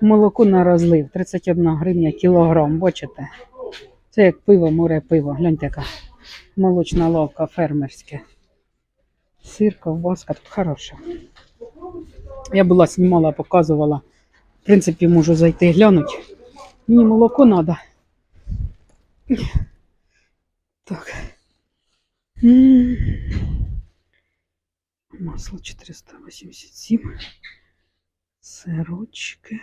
Молоко на розлив 31 гривня кілограм, бачите? Це як пиво, море пиво. Гляньте, яка молочна лавка фермерське. Сир, ковбаска, тут хороше. Я була знімала, показувала. В принципі, можу зайти глянути. Мені молоко треба. Так. М. Масло 487. Сирочки.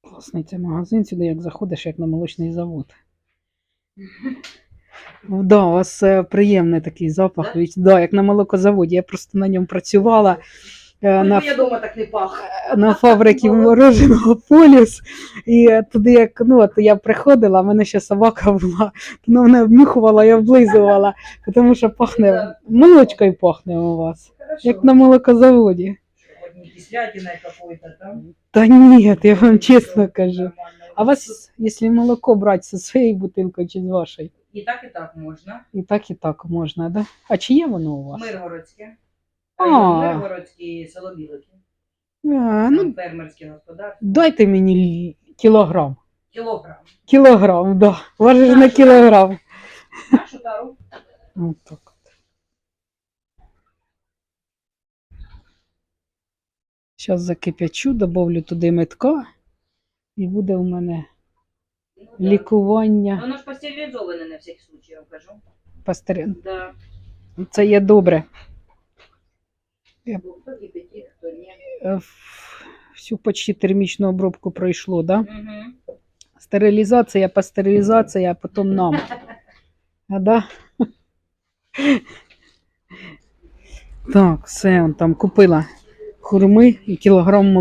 Класний цей магазин, сюди як заходиш, як на молочний завод. Да, у вас е, приємний такий запах, да, як на молокозаводі. Я просто на ньому працювала на, Я дома так не пах. на фабриці мороженого поліс. І е, туди, як ну, от я приходила, в мене ще собака була, вона мене обнюхувала і облизувала, тому що пахне, молочкою пахне у вас, Хорошо. як на молокозаводі. Сегодня какой-то там. Та ні, я вам чесно кажу. А у вас, якщо молоко брати зі своєї бутилки чи з вашої, І так, і так можна. і так, і так можна, да? А чи є воно у вас? Миргородське. А. Миргородський. А, ну, Там фермерське господарство. дайте мені лі- кілограм. Кілограм. Кілограм, да. Важиш на кілограм. Нашу тару. Ну, так. Зараз закип'ячу, добавлю туди метка, і буде у мене Ну, да. лікування. Воно ж пастеризоване на всякий случай, я вам кажу. Пастер... Да. Це є добре. Всю почти термічну обробку пройшло, да? Угу. Стерилізація, пастерилізація, а потім нам. А, да? Так, все, он там купила хурми і кілограм молока.